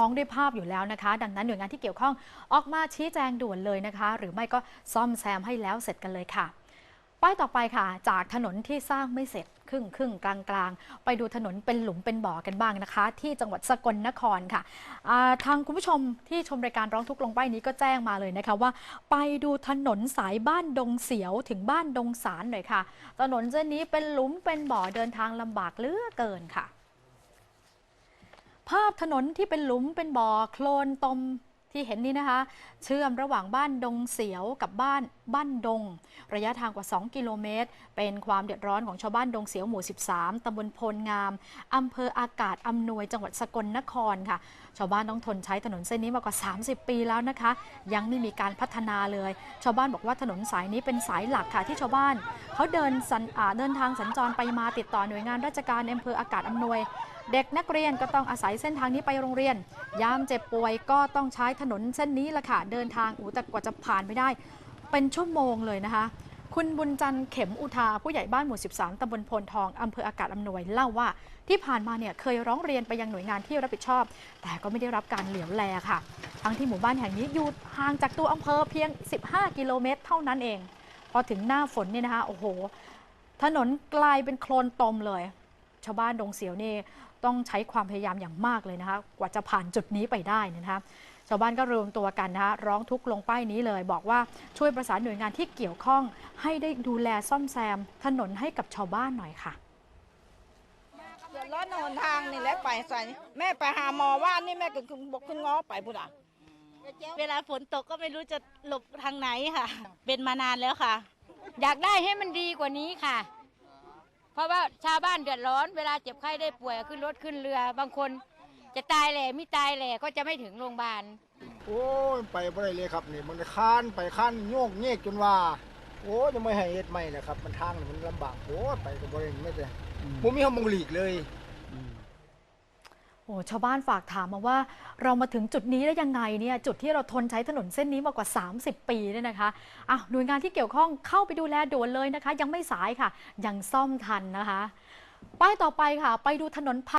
ฟ้องด้วยภาพอยู่แล้วนะคะ ดังนั้นหน่วยงานที่เกี่ยวข้องออกมาชี้แจงด่วนเลยนะคะ หรือไม่ก็ซ่อมแซมให้แล้วเสร็จกันเลยค่ะ ป้ายต่อไปค่ะ จากถนนที่สร้างไม่เสร็จครึ่งครึ่งกลางกลางไปดูถนนเป็นหลุมเป็นบ่อกันบ้างนะคะ ที่จังหวัดสกลนครค่ะทางคุณผู้ชมที่ชมรายการร้องทุกข์ลงป้ายนี้ก็แจ้งมาเลยนะคะว่า ไปดูถนนสายบ้านดงเสียวถึงบ้านดงสารหน่อยค่ะ ถนนเส้นนี้เป็นหลุมเป็นบ่อเดินทางลำบากเหลือเกินค่ะ ภาพถนนที่เป็นหลุมเป็นบ่อโคลนตมที่เห็นนี้นะคะ เชื่อมระหว่างบ้านดงเสียวกับบ้านบ้านดง ระยะทางกว่า 2 กิโลเมตร เป็นความเดือดร้อนของชาวบ้านดงเสียวหมู่ 13 ตำบลโพลงามอำเภออากาศอำนวยจังหวัดสกลนครค่ะ ชาวบ้านต้องทนใช้ถนนเส้นนี้มากว่า 30 ปีแล้วนะคะ ยังไม่มีการพัฒนาเลย ชาวบ้านบอกว่าถนนสายนี้เป็นสายหลักค่ะที่ชาวบ้านเขาเดินสัญเดินทางสัญจรไปมาติดต่อหน่วยงานราชการอำเภออากาศอำนวย เด็กนักเรียนก็ต้องอาศัยเส้นทางนี้ไปโรงเรียน ยามเจ็บป่วยก็ต้องใช้ถนนเส้นนี้ละค่ะ เดินทางอูแต่กว่าจะผ่านไปได้ เป็นชั่วโมงเลยนะคะ คุณบุญจันทร์เข็มอุทา ผู้ใหญ่บ้านหมู่ 13ตำบลโพนทองอำเภออากาศอำนวยเล่าว่าที่ผ่านมาเนี่ยเคยร้องเรียนไปยังหน่วยงานที่รับผิดชอบ แต่ก็ไม่ได้รับการเหลียวแลค่ะ ทั้งที่หมู่บ้านแห่งนี้อยู่ห่างจากตัวอำเภอเพียง 15 กิโลเมตร เท่านั้นเอง พอถึงหน้าฝนเนี่ยนะคะโอ้โห ถนนกลายเป็นโคลนตมเลย ชาวบ้านดงเสียวนี่ ต้องใช้ความพยายามอย่างมากเลยนะคะกว่าจะผ่านจุดนี้ไปได้เนยนะคะชาวบ้านก็รวมตัวกันนะคะร้องทุกข์ลงป้ายนี้เลย บอกว่าช่วยประสานหน่วยงานที่เกี่ยวข้อง ให้ได้ดูแลซ่อมแซม ถนนให้กับชาวบ้านหน่อยค่ะเดือดร้อนหนทางนี่แหละไปใส่แม่ไปหาหมอว่านี่แม่ก็ขึ้นบกขึ้นง้อไปพุ่นอะเวลาฝนตกก็ไม่รู้จะหลบทางไหนค่ะ เป็นมานานแล้วค่ะ อยากได้ให้มันดีกว่านี้ค่ะเพ ราะว่าชาวบ้านเดือดร้อน เวลาเจ็บไข้ได้ป่วยขึ้นรถขึ้นเรือบางคนจะตายแหล่ไม่ตายแหล่ก็จะไม่ถึงโรงพยาบาลโอ้ยไปบ่ได้เลยครับนี่มันค้านไปค้านโยกเยกจนว่า โอ้ยจะไม่ให้เฮ็ดไม่นะครับ มันทางนี่มันลำบากโอ้ยไปก็บ่ได้ไม่ได้บ่มีห้องมงหลีกเลย โอ้ชาวบ้านฝากถามมาว่า เรามาถึงจุดนี้ได้ยังไงเนี่ยจุดที่เราทนใช้ถนนเส้นนี้มากว่า 30 ปีเนี่ยนะคะอะหน่วยงานที่เกี่ยวข้องเข้าไปดูแลด่วนเลยนะคะ ยังไม่สายค่ะ ยังซ่อมทันนะคะ ป้ายต่อไปค่ะ ไปดูถนนพ